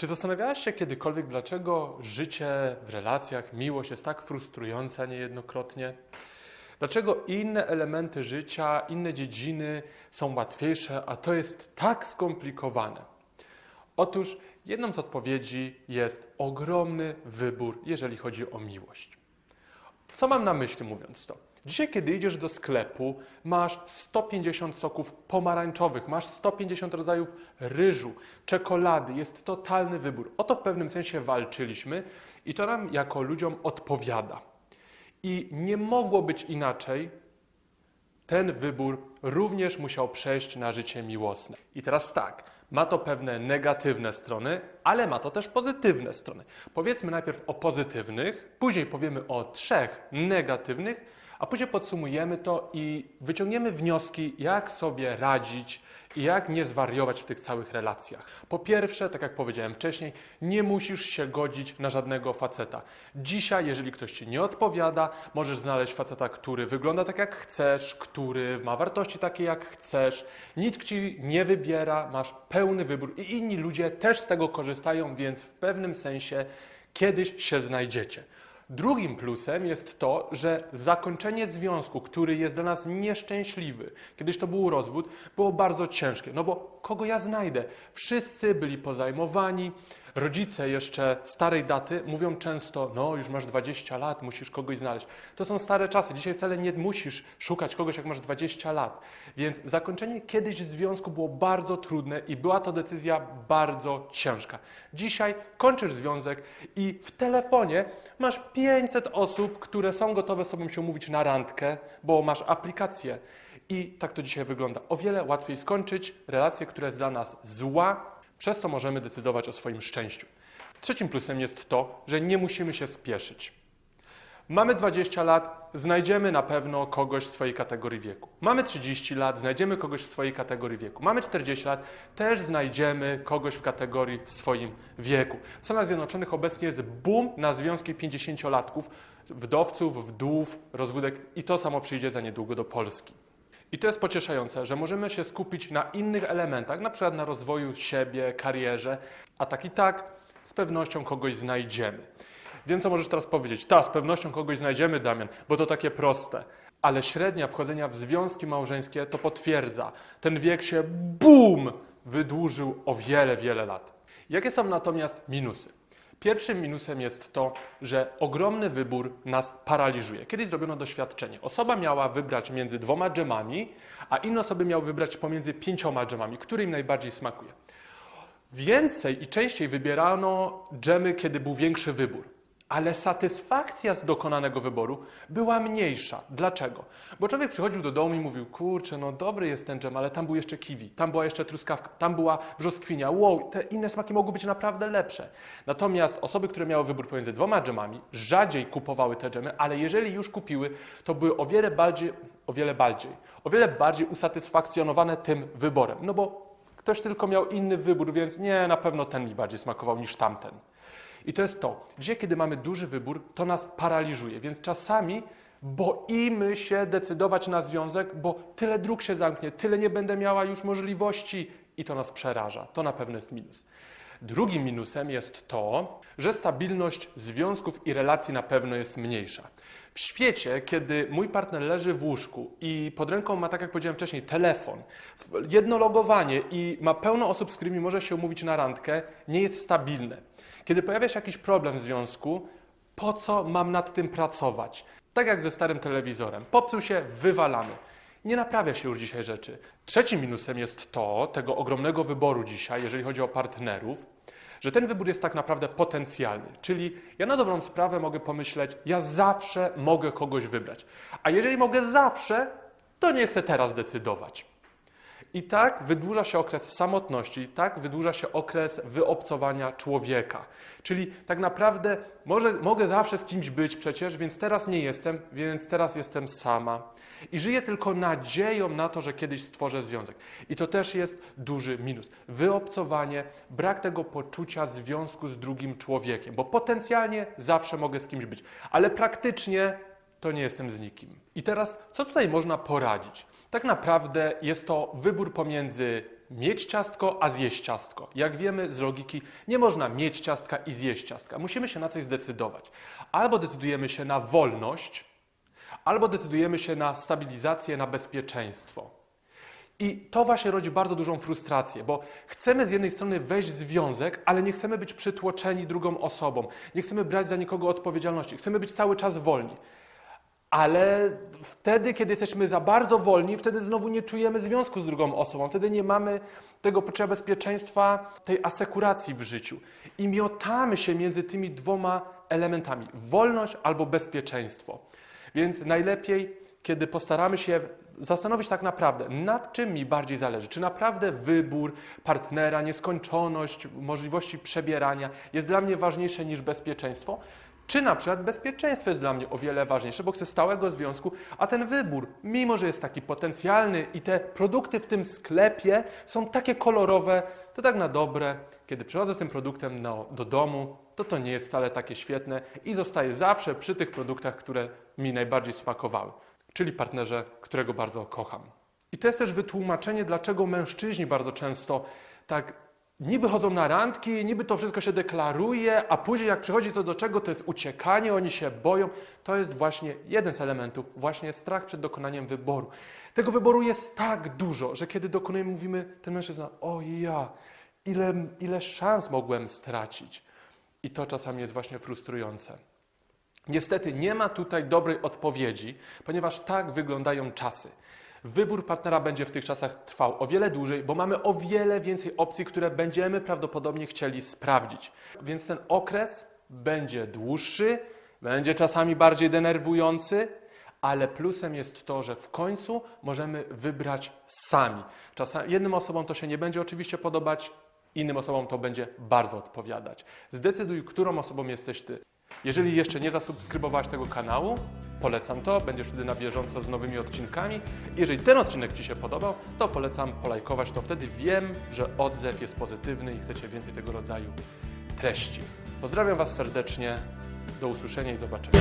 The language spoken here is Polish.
Czy zastanawiałaś się kiedykolwiek, dlaczego życie w relacjach, miłość jest tak frustrująca niejednokrotnie? Dlaczego inne elementy życia, inne dziedziny są łatwiejsze, a to jest tak skomplikowane? Otóż jedną z odpowiedzi jest ogromny wybór, jeżeli chodzi o miłość. Co mam na myśli mówiąc to? Dzisiaj, kiedy idziesz do sklepu, masz 150 soków pomarańczowych, masz 150 rodzajów ryżu, czekolady, jest totalny wybór. O to w pewnym sensie walczyliśmy i to nam jako ludziom odpowiada. I nie mogło być inaczej, ten wybór również musiał przejść na życie miłosne. I teraz tak, ma to pewne negatywne strony, ale ma to też pozytywne strony. Powiedzmy najpierw o pozytywnych, później powiemy o trzech negatywnych, a później podsumujemy to i wyciągniemy wnioski, jak sobie radzić i jak nie zwariować w tych całych relacjach. Po pierwsze, tak jak powiedziałem wcześniej, nie musisz się godzić na żadnego faceta. Dzisiaj, jeżeli ktoś ci nie odpowiada, możesz znaleźć faceta, który wygląda tak jak chcesz, który ma wartości takie jak chcesz, nikt ci nie wybiera, masz pełny wybór i inni ludzie też z tego korzystają, więc w pewnym sensie kiedyś się znajdziecie. Drugim plusem jest to, że zakończenie związku, który jest dla nas nieszczęśliwy, kiedyś to był rozwód, było bardzo ciężkie. No bo kogo ja znajdę? Wszyscy byli pozajmowani. Rodzice jeszcze starej daty mówią często: No, już masz 20 lat, musisz kogoś znaleźć. To są stare czasy. Dzisiaj wcale nie musisz szukać kogoś, jak masz 20 lat. Więc zakończenie kiedyś związku było bardzo trudne i była to decyzja bardzo ciężka. Dzisiaj kończysz związek i w telefonie masz 500 osób, które są gotowe z sobą się umówić na randkę, bo masz aplikację. I tak to dzisiaj wygląda. O wiele łatwiej skończyć relację, która jest dla nas zła, przez co możemy decydować o swoim szczęściu. Trzecim plusem jest to, że nie musimy się spieszyć. Mamy 20 lat, znajdziemy na pewno kogoś w swojej kategorii wieku. Mamy 30 lat, znajdziemy kogoś w swojej kategorii wieku. Mamy 40 lat, też znajdziemy kogoś w kategorii w swoim wieku. W Stanach Zjednoczonych obecnie jest boom na związki 50-latków, wdowców, wdów, rozwódek i to samo przyjdzie za niedługo do Polski. I to jest pocieszające, że możemy się skupić na innych elementach, na przykład na rozwoju siebie, karierze, a tak i tak z pewnością kogoś znajdziemy. Wiem, co możesz teraz powiedzieć. Ta, z pewnością kogoś znajdziemy, Damian, bo to takie proste. Ale średnia wchodzenia w związki małżeńskie to potwierdza. Ten wiek się BUM! wydłużył o wiele, wiele lat. Jakie są natomiast minusy? Pierwszym minusem jest to, że ogromny wybór nas paraliżuje. Kiedyś zrobiono doświadczenie. Osoba miała wybrać między dwoma dżemami, a inne osoby miały wybrać pomiędzy pięcioma dżemami, który im najbardziej smakuje. Więcej i częściej wybierano dżemy, kiedy był większy wybór. Ale satysfakcja z dokonanego wyboru była mniejsza. Dlaczego? Bo człowiek przychodził do domu i mówił, kurczę, no dobry jest ten dżem, ale tam był jeszcze kiwi, tam była jeszcze truskawka, tam była brzoskwinia, wow, te inne smaki mogły być naprawdę lepsze. Natomiast osoby, które miały wybór pomiędzy dwoma dżemami, rzadziej kupowały te dżemy, ale jeżeli już kupiły, to były o wiele bardziej, o wiele bardziej, o wiele bardziej usatysfakcjonowane tym wyborem. No bo ktoś tylko miał inny wybór, więc nie, na pewno ten mi bardziej smakował niż tamten. I to jest to. Dzisiaj, kiedy mamy duży wybór, to nas paraliżuje, więc czasami boimy się decydować na związek, bo tyle dróg się zamknie, tyle nie będę miała już możliwości i to nas przeraża. To na pewno jest minus. Drugim minusem jest to, że stabilność związków i relacji na pewno jest mniejsza. W świecie, kiedy mój partner leży w łóżku i pod ręką ma, tak jak powiedziałem wcześniej, telefon, jedno logowanie i ma pełno osób, z którymi może się umówić na randkę, nie jest stabilne. Kiedy pojawia się jakiś problem w związku, po co mam nad tym pracować? Tak jak ze starym telewizorem. Popsuł się, wywalamy. Nie naprawia się już dzisiaj rzeczy. Trzecim minusem jest to, tego ogromnego wyboru dzisiaj, jeżeli chodzi o partnerów, że ten wybór jest tak naprawdę potencjalny. Czyli ja na dobrą sprawę mogę pomyśleć, ja zawsze mogę kogoś wybrać. A jeżeli mogę zawsze, to nie chcę teraz decydować. I tak wydłuża się okres samotności, tak wydłuża się okres wyobcowania człowieka. Czyli tak naprawdę może, mogę zawsze z kimś być przecież, więc teraz nie jestem, więc teraz jestem sama. I żyję tylko nadzieją na to, że kiedyś stworzę związek. I to też jest duży minus. Wyobcowanie, brak tego poczucia związku z drugim człowiekiem, bo potencjalnie zawsze mogę z kimś być, ale praktycznie to nie jestem z nikim. I teraz, co tutaj można poradzić? Tak naprawdę jest to wybór pomiędzy mieć ciastko, a zjeść ciastko. Jak wiemy z logiki, nie można mieć ciastka i zjeść ciastka. Musimy się na coś zdecydować. Albo decydujemy się na wolność, albo decydujemy się na stabilizację, na bezpieczeństwo. I to właśnie rodzi bardzo dużą frustrację, bo chcemy z jednej strony wejść w związek, ale nie chcemy być przytłoczeni drugą osobą, nie chcemy brać za nikogo odpowiedzialności, chcemy być cały czas wolni. Ale wtedy, kiedy jesteśmy za bardzo wolni, wtedy znowu nie czujemy związku z drugą osobą, wtedy nie mamy tego poczucia bezpieczeństwa, tej asekuracji w życiu. I miotamy się między tymi dwoma elementami: wolność albo bezpieczeństwo. Więc najlepiej, kiedy postaramy się zastanowić tak naprawdę, nad czym mi bardziej zależy. Czy naprawdę wybór partnera, nieskończoność, możliwości przebierania jest dla mnie ważniejsze niż bezpieczeństwo? Czy na przykład bezpieczeństwo jest dla mnie o wiele ważniejsze, bo chcę stałego związku, a ten wybór, mimo że jest taki potencjalny i te produkty w tym sklepie są takie kolorowe, to tak na dobre, kiedy przychodzę z tym produktem do domu, to to nie jest wcale takie świetne i zostaję zawsze przy tych produktach, które mi najbardziej smakowały, czyli partnerze, którego bardzo kocham. I to jest też wytłumaczenie, dlaczego mężczyźni bardzo często tak niby chodzą na randki, niby to wszystko się deklaruje, a później jak przychodzi to do czego, to jest uciekanie, oni się boją. To jest właśnie jeden z elementów, właśnie strach przed dokonaniem wyboru. Tego wyboru jest tak dużo, że kiedy dokonujemy, mówimy, ten mężczyzna, o ja, ile, ile szans mogłem stracić. I to czasami jest właśnie frustrujące. Niestety nie ma tutaj dobrej odpowiedzi, ponieważ tak wyglądają czasy. Wybór partnera będzie w tych czasach trwał o wiele dłużej, bo mamy o wiele więcej opcji, które będziemy prawdopodobnie chcieli sprawdzić. Więc ten okres będzie dłuższy, będzie czasami bardziej denerwujący, ale plusem jest to, że w końcu możemy wybrać sami. Czasami jednym osobom to się nie będzie oczywiście podobać, innym osobom to będzie bardzo odpowiadać. Zdecyduj, którą osobą jesteś ty. Jeżeli jeszcze nie zasubskrybowałeś tego kanału, polecam to, będziesz wtedy na bieżąco z nowymi odcinkami. Jeżeli ten odcinek Ci się podobał, to polecam polajkować, to wtedy wiem, że odzew jest pozytywny i chcecie więcej tego rodzaju treści. Pozdrawiam Was serdecznie, do usłyszenia i zobaczenia.